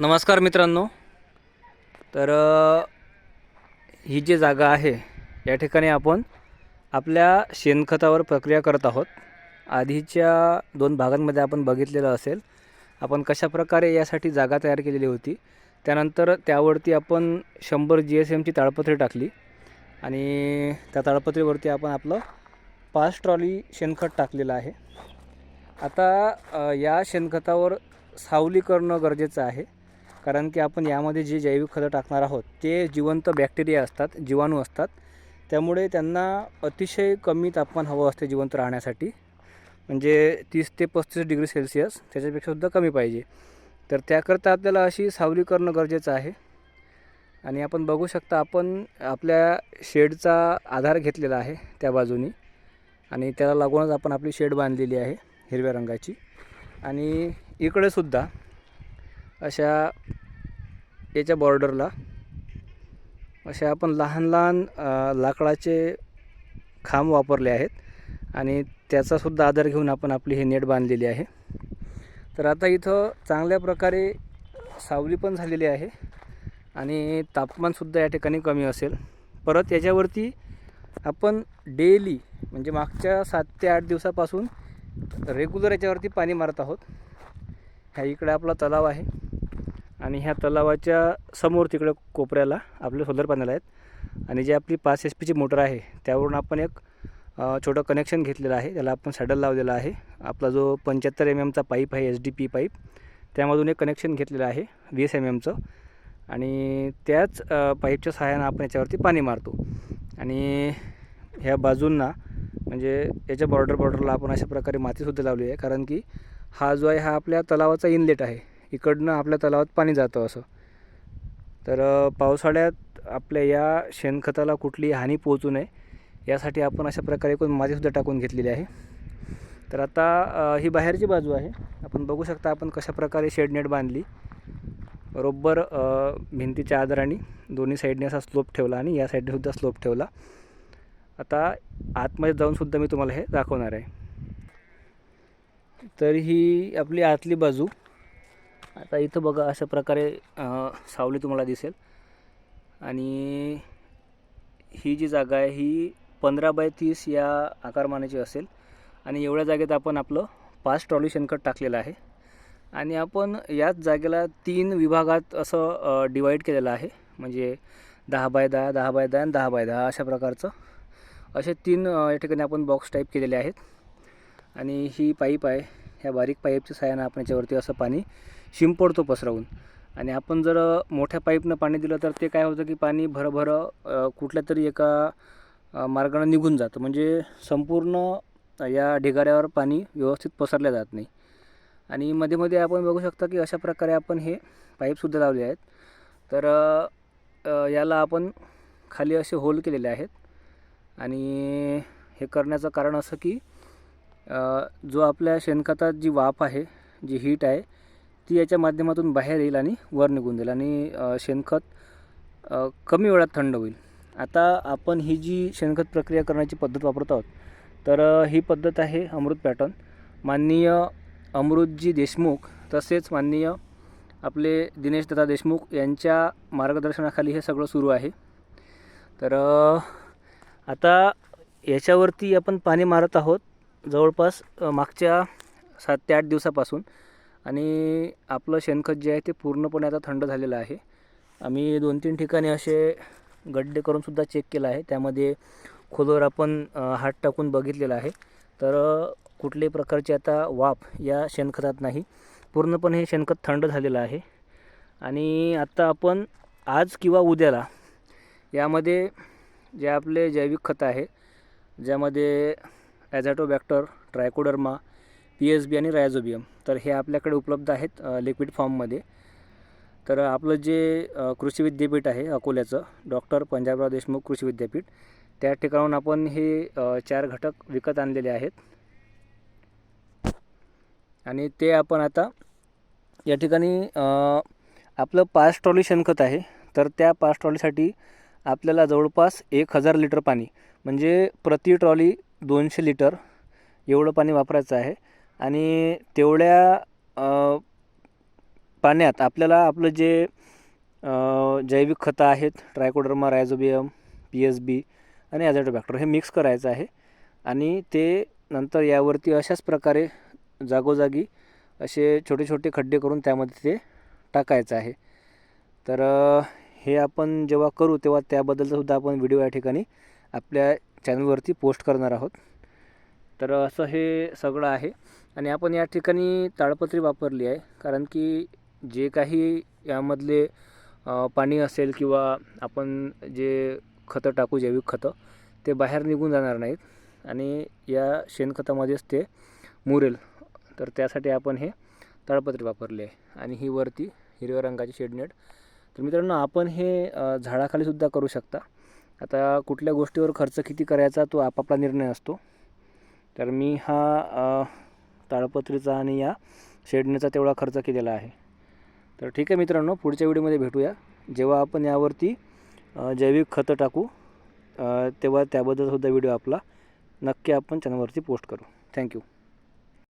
नमस्कार मित्रांनो. तर ही जी जागा आहे या ठिकाणी आपण आपल्या शेणखतावर प्रक्रिया करत आहोत. आधीच्या दोन भागांमध्ये आपण बघितलेलं असेल आपण कशाप्रकारे यासाठी जागा तयार केलेली होती. त्यानंतर त्यावरती आपण शंभर जी एस एमची ताळपत्री टाकली आणि त्या ताळपत्रीवरती आपण आपलं पाच ट्रॉली शेणखत टाकलेलं आहे. आता या शेणखतावर सावली करणं गरजेचं आहे. कारण की आपण यामध्ये जे जैविक खतं टाकणार आहोत ते जिवंत बॅक्टेरिया असतात जीवाणू असतात. त्यामुळे त्यांना अतिशय कमी तापमान हवं असते जिवंत राहण्यासाठी. म्हणजे तीस ते पस्तीस डिग्री सेल्सिअस त्याच्यापेक्षा सुद्धा कमी पाहिजे. तर त्याकरता आपल्याला अशी सावली करणं गरजेचं आहे. आणि आपण बघू शकता आपण आपल्या शेडचा आधार घेतलेला आहे त्या बाजूनी. आणि त्याला लागूनच आपण आपली शेड बांधलेली आहे हिरव्या रंगाची. आणि इकडे सुद्धा अशा याच्या बॉर्डरला असे आपण लहान लहान लाकडाचे खांब वापरले आहेत आणि त्याचासुद्धा आधार घेऊन आपण आपली हे नेट बांधलेली आहे. तर आता इथं चांगल्या प्रकारे सावली पण झालेली आहे आणि तापमानसुद्धा या ठिकाणी कमी असेल. परत याच्यावरती आपण डेली म्हणजे मागच्या सात ते आठ दिवसापासून रेग्युलर याच्यावरती पाणी मारत आहोत. ह्या इकडे आपला तलाव आहे. आणि ह्या तलावाच्या समोर तिकडे कोपऱ्याला आपले सोलर पॅनल आहेत. आणि जी आपली पाच एच पीची मोटर आहे त्यावरून आपण एक छोटं कनेक्शन घेतलेलं आहे. त्याला आपण सॅडल लावलेला आहे. आपला जो पंच्याहत्तर एम एमचा पाईप आहे एच डी पी पाईप त्यामधून एक कनेक्शन घेतलेलं आहे वीस एम एमचं आणि त्याच पाईपच्या सहाय्यानं आपण याच्यावरती पाणी मारतो. आणि ह्या बाजूंना म्हणजे याच्या बॉर्डर बॉर्डरला आपण अशा प्रकारे मातीसुद्धा लावली आहे. कारण की हा जो आहे हा आपल्या तलावाचा इनलेट आहे. इकडनं आपल्या तलावात पाणी जातं असं. तर पावसाळ्यात आपल्या या शेणखताला कुठलीही हानी पोहोचू नये यासाठी आपण अशा प्रकारे एकूण मातीसुद्धा टाकून घेतलेली आहे. तर आता ही बाहेरची बाजू आहे. आपण बघू शकता आपण कशाप्रकारे शेडनेट बांधली. बरोबर भिंतीच्या आधाराने दोन्ही साईडने असा स्लोप ठेवला आणि या साईडनेसुद्धा स्लोप ठेवला. आता आतमध्ये जाऊनसुद्धा मी तुम्हाला हे दाखवणार आहे. तर ही आपली आतली बाजू. आता इथं बघा अशा प्रकारे सावली तुम्हाला दिसेल. आणि ही जी जागा आहे ही पंधरा बाय तीस या आकारमानाची असेल. आणि एवढ्या जागेत आपण आपलं पाच ट्रॉली शेणखत टाकलेलं आहे. आणि आपण याच जागेला तीन विभागात असं डिवाईड केलेलं आहे. म्हणजे दहा बाय दहा दहा बाय दहा आणि दहा बाय दहा अशा प्रकारचं. असे तीन या ठिकाणी आपण बॉक्स टाईप केलेले आहेत. आणि ही पाईप आहे. ह्या बारीक पाईपच्या सहाय्यानं आपण याच्यावरती असं पाणी शिंपडतो पसरवून. आणि आपण जर मोठ्या पाईपनं पाणी दिलं तर ते काय होतं की पाणी भरभरं कुठल्या तरी एका मार्गानं निघून जातं. म्हणजे संपूर्ण या ढिगाऱ्यावर पाणी व्यवस्थित पसरल्या जात नाही. आणि मध्ये मध्ये आपण बघू शकता की अशा प्रकारे आपण हे पाईपसुद्धा लावले आहेत. तर याला आपण खाली असे होल केलेले आहेत. आणि हे करण्याचं कारण असं की जो आपल्या शेणखतात जी वाफ आहे जी हीट आहे ती याच्या माध्यमातून बाहेर येईल आणि वर निघून जाईल आणि शेणखत कमी वेळात थंड होईल. आता आपण ही जी शेणखत प्रक्रिया करण्याची पद्धत वापरत आहोत तर ही पद्धत आहे अमृत पॅटर्न. माननीय अमृतजी देशमुख तसेच माननीय आपले दिनेश दत्ता देशमुख यांच्या मार्गदर्शनाखाली हे सगळं सुरू आहे. तर आता याच्यावरती आपण पाणी मारत आहोत. जवळपास मागच्या सात ते आठ दिवसापासून आणि आपलं शेणखत जे आहे ते पूर्णपणे आता थंड झालेलं आहे. आम्ही दोन तीन ठिकाणी असे गड्डे करूनसुद्धा चेक केलं आहे. त्यामध्ये खोलवर आपण हात टाकून बघितलेलं आहे. तर कुठल्याही प्रकारची आता वाफ या शेणखतात नाही. पूर्णपणे हे शेणखत थंड झालेलं आहे. आणि आता आपण आज किंवा उद्याला यामध्ये जे आपले जैविक खतं आहे ज्यामध्ये azotobacter trichoderma P S B आणि रायझोबियम तर हे आपल्याकडे उपलब्ध आहेत लिक्विड फॉर्ममध्ये. तर आपलं जे कृषी विद्यापीठ आहे अकोल्याचं डॉक्टर पंजाबराव देशमुख कृषी विद्यापीठ त्या ठिकाणाहून आपण हे चार घटक विकत आणलेले आहेत. आणि ते आपण आता या ठिकाणी आपलं पाच ट्रॉली शेणखत आहे. तर त्या पाच ट्रॉलीसाठी आपल्याला जवळपास एक हजार लिटर पाणी म्हणजे प्रति ट्रॉली दोनशे लिटर एवढं पाणी वापरायचं आहे. आणि तेवढ्या पाण्यात आपल्याला आपलं जे जैविक खतं आहेत trichoderma rhizobium P S B आणि ॲझॅटोबॅक्टर हे मिक्स करायचं आहे. आणि ते नंतर यावरती अशाच प्रकारे जागोजागी असे छोटे छोटे खड्डे करून त्यामध्ये ते टाकायचं आहे. तर हे आपण जेव्हा करू तेव्हा त्याबद्दलचा सुद्धा आपण व्हिडिओ या ठिकाणी आपल्या चॅनलवरती पोस्ट करणार आहोत. तर असं हे सगळं आहे. आणि आपण या ठिकाणी ताडपत्री वापरली आहे. कारण की जे काही यामधले पाणी असेल किंवा आपण जे खतं टाकू जैविक खतं ते बाहेर निघून जाणार नाहीत. आणि या शेणखतामध्येच ते मुरेल. तर त्यासाठी आपण हे ताडपत्री वापरले आहे. आणि ही वरती हिरव्या रंगाची शेडनेट तर मित्रांनो आपण हे झाडाखालीसुद्धा करू शकता. आता कुठल्या गोष्टीवर खर्च किती करायचा तो आपापला निर्णय असतो. तर मी हा ताळपत्रीचा ताडपत्रीचा आणि या शेडनेचा तेवढा खर्च केलेला आहे. तर ठीक आहे मित्रांनो पुढच्या व्हिडिओमध्ये भेटूया. जेव्हा आपण यावरती जैविक खतं टाकू तेव्हा त्याबद्दलसुद्धा व्हिडिओ आपला नक्की आपण चॅनलवरती पोस्ट करू. थँक्यू.